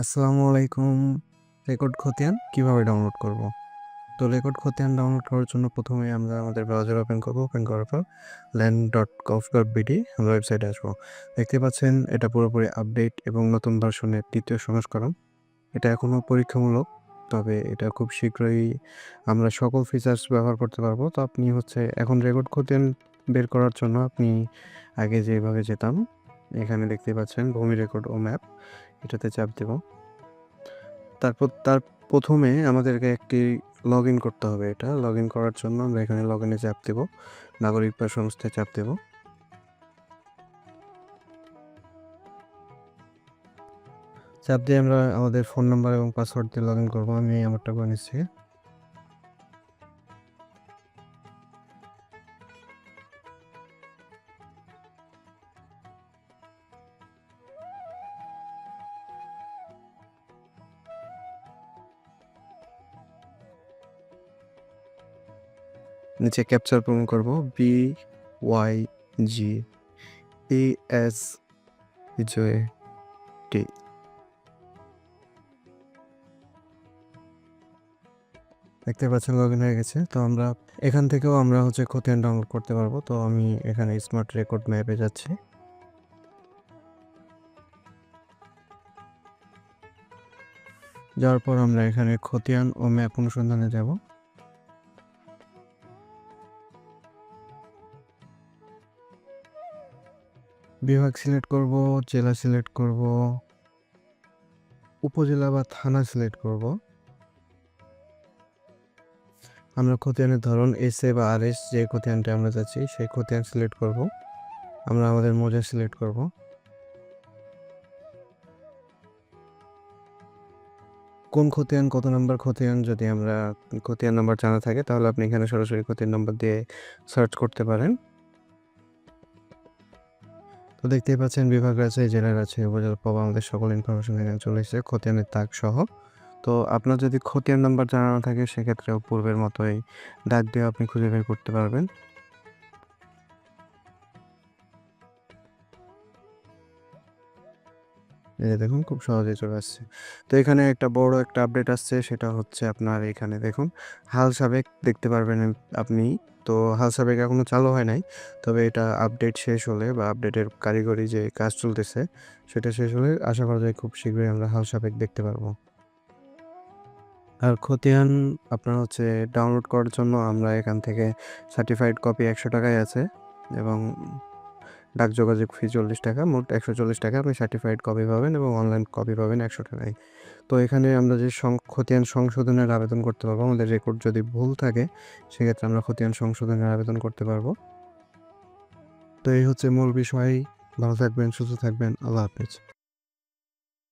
আসসালামু আলাইকুম। রেকর্ড খতিয়ান কীভাবে ডাউনলোড করব? তো রেকর্ড খতিয়ান ডাউনলোড করার জন্য প্রথমে আমরা আমাদের ব্রাউজার ওপেন করব। ওপেন করার পর land dot gov dot BD আমরা ওয়েবসাইটে আসব। দেখতে পাচ্ছেন এটা পুরোপুরি আপডেট এবং নতুন ভার্সনের তৃতীয় সংস্করণ। এটা এখনও পরীক্ষামূলক, তবে এটা খুব শীঘ্রই আমরা সকল ফিচার্স ব্যবহার করতে পারব। তো আপনি হচ্ছে এখন রেকর্ড খতিয়ান বের করার জন্য আপনি আগে যেভাবে যেতাম, এখানে দেখতে পাচ্ছেন ভূমি রেকর্ড ও ম্যাপ এটাতে চাপ দেব। তারপর, তার প্রথমে আমাদেরকে একটি লগ ইন করতে হবে এটা। লগ ইন করার জন্য আমরা এখানে লগ ইনে চাপ দেব। নাগরিক বা সংস্থায় চাপ দেব। চাপ দিয়ে আমরা আমাদের ফোন নাম্বার এবং পাসওয়ার্ড দিয়ে লগ ইন করব। আমি আমারটা করে নিচ্ছি। নিচে ক্যাপচার পূরণ করব B Y G E S J T দেখতে পাচ্ছেন লগ ইন হয়ে গেছে, তো আমরা এখান থেকেও আমরা হচ্ছে খতিয়ান ডাউনলোড করতে পারব, তো আমি এখানে স্মার্ট রেকর্ড ম্যাপে যাচ্ছি। যাওয়ার পর আমরা এখানে খতিয়ান ও ম্যাপ অনুসন্ধানে যাব। বিভাগ সিলেক্ট করব, জেলা সিলেক্ট করব, উপজেলা বা থানা সিলেক্ট করব। আমরা খতিয়ানের ধরন এস এ বা আর এস যে খতিয়ানটা আমরা যাচ্ছি সেই খতিয়ান সিলেক্ট করব। আমরা আমাদের মোজা সিলেক্ট করব। কোন খতিয়ান, কত নাম্বার খতিয়ান, যদি আমরা খতিয়ান নাম্বার জানা থাকে, তাহলে আপনি এখানে সরাসরি খতিয়ান নাম্বার দিয়ে সার্চ করতে পারেন। তো দেখতেই পাচ্ছেন বিভাগ আছে জেলার আছে উপজেলা পাবো আমাদের সকল ইনফরমেশন এখানে চলে এসেছে, খতিয়ানের তাক সহ। তো আপনার যদি খতিয়ান নাম্বার জানানো থাকে, সেক্ষেত্রেও পূর্বের মতোই ডাক দিয়ে আপনি খুঁজে বের করতে পারবেন। এই দেখুন, খুব সহজেই চলে আসছে। তো এখানে একটা বড় একটা আপডেট আসছে, সেটা হচ্ছে আপনার এখানে দেখুন, হাল সাবেক দেখতে পারবেন আপনি। তো হাল সাবেক এখনও চালু হয় নাই। তবে এটা আপডেট শেষ হলে বা আপডেটের কারিগরি যে কাজ চলতেছে, সেটা শেষ হলে আশা করা যায় খুব শীঘ্রই আমরা হাল সাবেক দেখতে পারব। আর খতিয়ান, আপনার হচ্ছে ডাউনলোড করার জন্য আমরা এখান থেকে সার্টিফাইড কপি একশো টাকায় আছে এবং ডাক যোগাযোগ ফি চল্লিশ টাকা, মোট একশো চল্লিশ টাকা আপনি সার্টিফাইড কপি পাবেন এবং অনলাইন কপি পাবেন একশো টাকায়। তো এখানে আমরা যে খতিয়ান সংশোধনের আবেদন করতে পারব, আমাদের রেকর্ড যদি ভুল থাকে, সেক্ষেত্রে আমরা খতিয়ান সংশোধনের আবেদন করতে পারব। তো এই হচ্ছে মূল বিষয়। ভালো থাকবেন, সুস্থ থাকবেন। আল্লাহ হাফেজ।